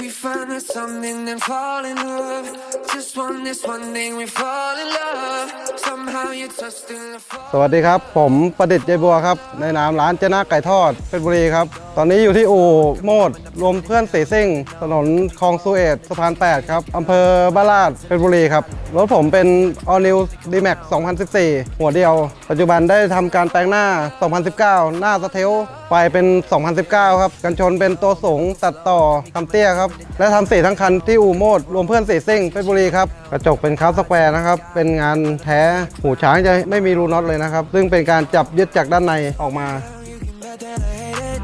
We find us something and fall in love. Just one, this one thing, we fall in love. สวัสดีครับ ผมประดิษฐ์ใจบัวครับ ในนามร้านเจนาไก่ทอดเพชรบุรีครับ ตอนนี้อยู่ที่อู่โมด รวมเพื่อนสีซิ่ง ถนนคลองสุเอตสะพาน 8 ครับอำเภอบ้านลาดเพชรบุรีครับ รถผมเป็น All New D-Max 2014 หัวเดียว ปัจจุบันได้ทำการแปลงหน้า 2019 หน้าสเทลไฟเป็น 2019 ครับ กันชนเป็นตัวสูงตัดต่อทำเตี้ยครับ และทำสีทั้งคันที่อู่โมด รวมเพื่อนสีซิ่งเพชรบุรีครับ กระจกเป็นคาร์สแควร์นะครับ เป็นงานแท้หูช้างจะไม่มีรูน็อตเลยนะครับ ซึ่งเป็นการจับยึดจากด้านในออกมา You can bet that I hate it.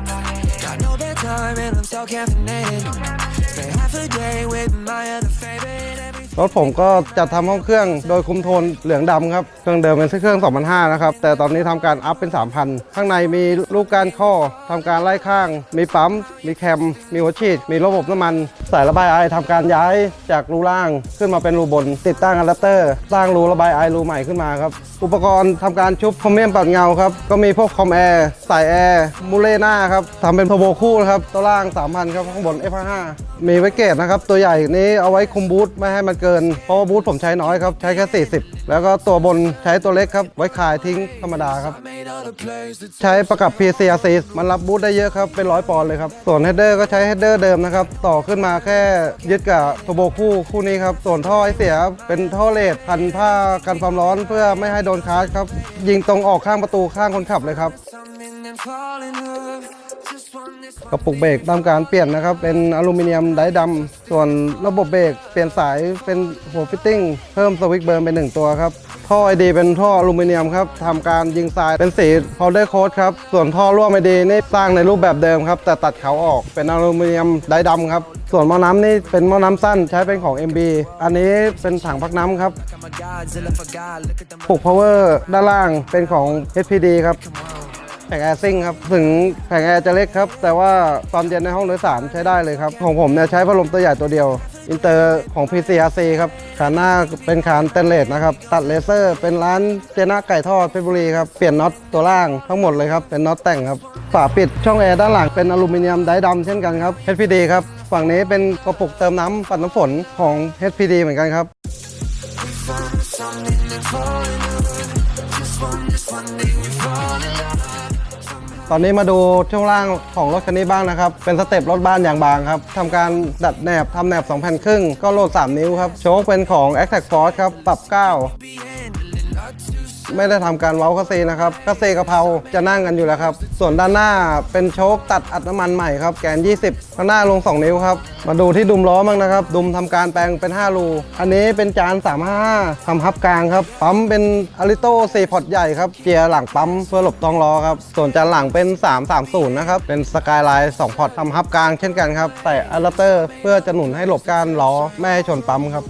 Got no bedtime and I'm so caffeinated. Spend half a day with my other favorite. รถผมก็จัดทำห้องเครื่องโดยคุมโทนเหลืองดำครับเครื่องเดิมเป็นเครื่อง 2005 นะครับ แต่ตอนนี้ทำการอัพเป็น 3,000 ข้างในมีลูกการข้อทำการไล่ข้าง มีปั๊ม มีแคม มีหัวฉีด มีระบบน้ำมัน สายระบายไอทำการย้ายจากรูล่างขึ้นมาเป็นรูบน ติดตั้งอะแดปเตอร์ สร้างรูระบายไอรูใหม่ขึ้นมาครับ อุปกรณ์ทำการชุบคอมเมนปัดเงาครับ ก็มีพวกคอมแอร์สายแอร์มูเลน่าครับทำเป็นโทโบคู่นะครับ ตัวล่าง 3,000 ครับ ข้างบน F55 มีไว้เกตนะครับ ตัวใหญ่นี้เอาไว้คุมบูทไม่ให้มันเกิน เพราะว่าบูทผมใช้น้อยครับ ใช้แค่ 40 แล้วก็ตัวบนใช้ตัวเล็กครับ ไว้คายทิ้งธรรมดาครับ ใช้ประกับ PCRC มันรับบูทได้เยอะครับ เป็นร้อยปอนด์เลยครับ ส่วนเฮดเดอร์ก็ใช้เฮดเดอร์เดิมนะครับ ต่อขึ้นมาแค่ยึดกับโทโบคู่คู่นี้ครับ ส่วนท่อไอเสียเป็นท่อเลดพันผ้ากันความร้อนเพื่อไม่ให้โดนคาร์ดครับ ยิงตรงออกข้างประตูข้างคนขับเลยครับ กระปุกเบรกทำการเปลี่ยนนะครับ เป็นอลูมิเนียมไดดำส่วนระบบเบรกเปลี่ยนสายเป็นหัวฟิตติ้ง เพิ่มสวิตช์เบิร์นเป็นหนึ่งตัวครับ ท่อไอดีเป็นท่ออลูมิเนียมครับทำการยิงทรายเป็นสีพาวเดอร์โค้ดครับ ส่วนท่อร่วมไอดีนี่สร้างในรูปแบบเดิมครับ แต่ตัดเขาออกเป็นอลูมิเนียมไดดำครับ ส่วนหม้อน้ำนี่เป็นหม้อน้ำสั้นใช้เป็นของ MB อันนี้เป็นถังพักน้ำครับ I'm a Godzilla for God. Look at them. ปลุก power ด้านล่างเป็นของ HPD ครับ งแอร์ซิ่งครับ ถึงแผงแอร์จะเล็กครับ แต่ว่าตอนเย็นในห้องโดยสารใช้ได้เลยครับ ของผมเนี่ยใช้พัดลมตัวใหญ่ตัวเดียว อินเตอร์ของ PCRC ครับขานหน้าเป็นขานเตนเลสนะครับ ตัดเลเซอร์เป็นร้านเจน่าไก่ทอดเพชรบุรีครับ เปลี่ยนน็อตตัวล่างทั้งหมดเลยครับ เป็นน็อตแต่งครับ ฝาปิดช่องแอร์ด้านหลังเป็นอลูมิเนียมไดดำเช่นกันครับ HPD ครับ ฝั่งนี้เป็นกระปุกเติมน้ำปัดน้ำฝนของ HPD เหมือนกันครับ Find something to fall in love. Just one, this one thing, we fall in love. ตอนนี้มาดูช่วงล่างของรถคันนี้บ้างนะครับ เป็นสเต็ปรถบ้านอย่างบางครับทำการดัดแหนบทำแหนบ2แผ่นครึ่งก็โหลด 3 นิ้วครับ โชคเป็นของ a c t a c Force ครับ ปรับ 9 ไม่ได้ทำการเว้าคาเซนะครับคาเซกะเพราจะนั่งกันอยู่แล้วครับ ส่วนด้านหน้าเป็นโชคตัดอัดน้ำมันใหม่ครับแกน 20 ข้างหน้าลง 2 นิ้วครับ มาดูที่ดุมล้อบ้งนะครับ ดุมทำการแปลงเป็น 5 รู อันนี้เป็นจาน355ทำฮับกลางครับ ปั๊มเป็นอาริโต้4พอร์ตใหญ่ครับ เกียร์หลังปั๊มเพื่อหลบท้องล้อครับ ส่วนจานหลังเป็น 330 นะครับ เป็นสกายไลน์2พอร์ตทำฮับกลางเช่นกันครับแต่อะแดปเตอร์เพื่อจะหนุนให้หลบกานล้อไม่ให้ชนปั๊มครับ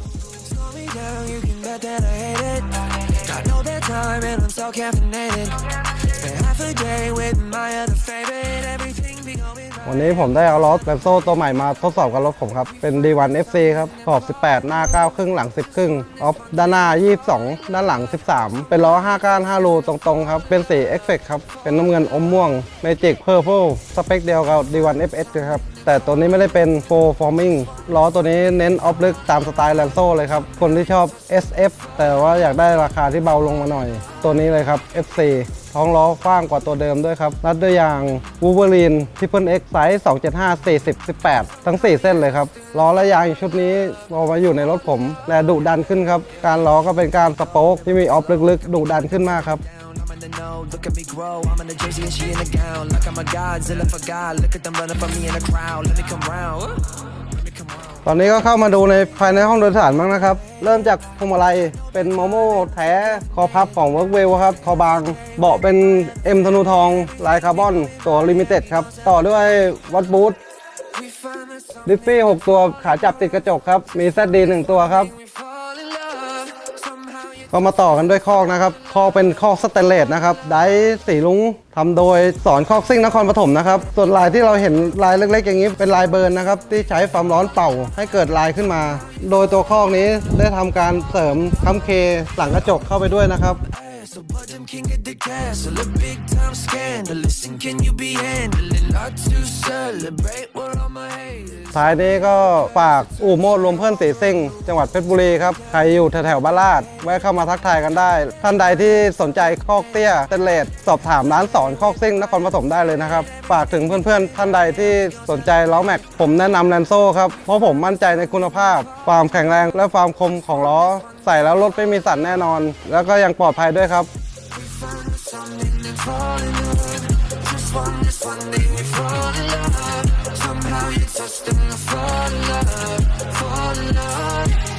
I'm so caffeinated. Spend half a day with my other favorite. วันนี้ผมได้เอาล้อแบนโซ่ตัวใหม่มาทดสอบกับรถผมครับ เป็น D1 FC ครับ ขอบ 18 หน้า 9 ครึ่งหลัง 10 ครึ่ง ออฟด้านหน้า 22 ด้านหลัง 13 เป็นล้อ 5 ก้าน 5 รูตรงๆครับ เป็นสีเอฟเฟกครับ เป็นน้ำเงินอมม่วง Magic Purple สเปคเดียวกับ D1 FS ครับ แต่ตัวนี้ไม่ได้เป็น Full Forming ล้อตัวนี้เน้นออฟลึกตามสไตล์แลนโซ่เลยครับ คนที่ชอบ SF แต่ว่าอยากได้ราคาที่เบาลงมาหน่อย ตัวนี้เลยครับ F4 ท้องล้อกว้างกว่าตัวเดิมด้วยครับ รัดด้วยยางวูเบอรีนทิปเปิลเอ็กไ275 40 18 ทั้ง 4 เส้นเลยครับล้อและยางชุดนี้ออมาอยู่ในรถผม และดุดันขึ้นครับ การล้อก็เป็นการสโป๊กที่มีออฟลึกๆ ดุดันขึ้นมากครับ ตอนนี้ก็เข้ามาดูในภายในห้องโดยสารบ้างนะครับ เริ่มจากพวงมาลัยเป็นโมโม่แท้คอพับของ w o r k w e l l ครับคอบาง เบาะเป็น M ธนูทองลายคาร์บอนตัวลิมิเต็ดครับ ต่อด้วยวัดบูทดิฟฟี่ 6 ตัวขาจับติดกระจกครับ มี ZD 1ตัวครับ ก็มาต่อกันด้วยคอกนะครับ คอกเป็นคอกสแตนเลสนะครับ ไดร์สีลุงทำโดยสอนคอกซิ่งนครปฐมนะครับ ส่วนลายที่เราเห็นลายเล็กๆ อย่างนี้เป็นลายเบิร์นนะครับ ที่ใช้ความร้อนเป่าให้เกิดลายขึ้นมา โดยตัวคอกนี้ได้ทำการเสริมค้ำเคหลังกระจกเข้าไปด้วยนะครับ So, but them king of the castle. A big time scandal. Listen, can you be handling? Not to celebrate. We're all my haters. ท้ายนี้ก็ฝากอู่โมดรวมเพื่อนสีซิ่ง จังหวัดเพชรบุรีครับ ใครอยู่แถวๆบ้านลาดแวะเข้ามาทักทายกันได้ ท่านใดที่สนใจคอกเตี้ยเตนเลดสอบถามร้านสอนคอกซิ่งนครปฐมได้เลยนะครับ ฝากถึงเพื่อนๆ ท่านใดที่สนใจล้อแม็ก ผมแนะนำแลนโซ่ครับ เพราะผมมั่นใจในคุณภาพ ความแข็งแรงและความคมของล้อ ใส่แล้วรถไม่มีสั่นแน่นอน แล้วก็ยังปลอดภัยด้วยครับ one, it's one day we fall in love. Somehow you touch them, fall in love, fall in love.